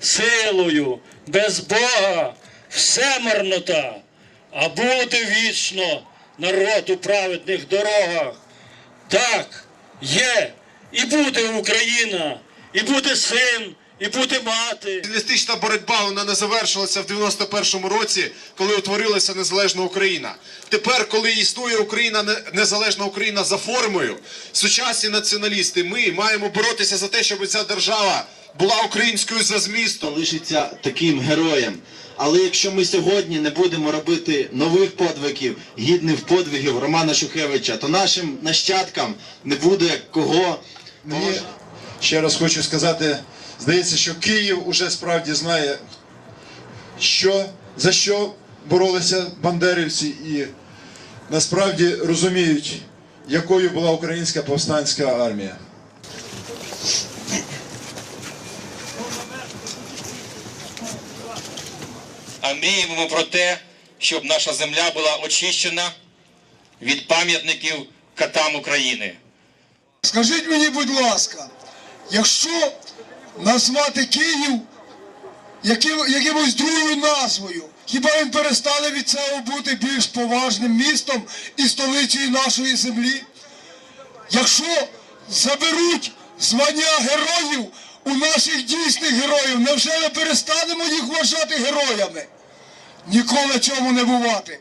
Силою, без Бога все марнота, а буде вічно народ у праведних дорогах. Так, є, і буде Україна, і буде син, і буде мати. Соціалістична боротьба вона не завершилася в 91-му році, коли утворилася незалежна Україна. Тепер, коли існує Україна, незалежна Україна за формою, сучасні націоналісти, ми маємо боротися за те, щоб ця держава була українською за змістом. лишиться таким героєм. Але якщо ми сьогодні не будемо робити нових подвигів, гідних подвигів Романа Шухевича, то нашим нащадкам не буде кого Мені ще раз хочу сказати, здається, що Київ уже справді знає, що, за що боролися бандерівці і насправді розуміють, якою була українська повстанська армія. А мріємо про те, щоб наша земля була очищена від пам'ятників катам України. Скажіть мені, будь ласка, якщо назвати Київ якимось другою назвою, хіба він перестане від цього бути більш поважним містом і столицею нашої землі? Якщо заберуть звання героїв у наших дійсних героїв, невже ми перестанемо їх вважати героями? Ніколи чому не бувати.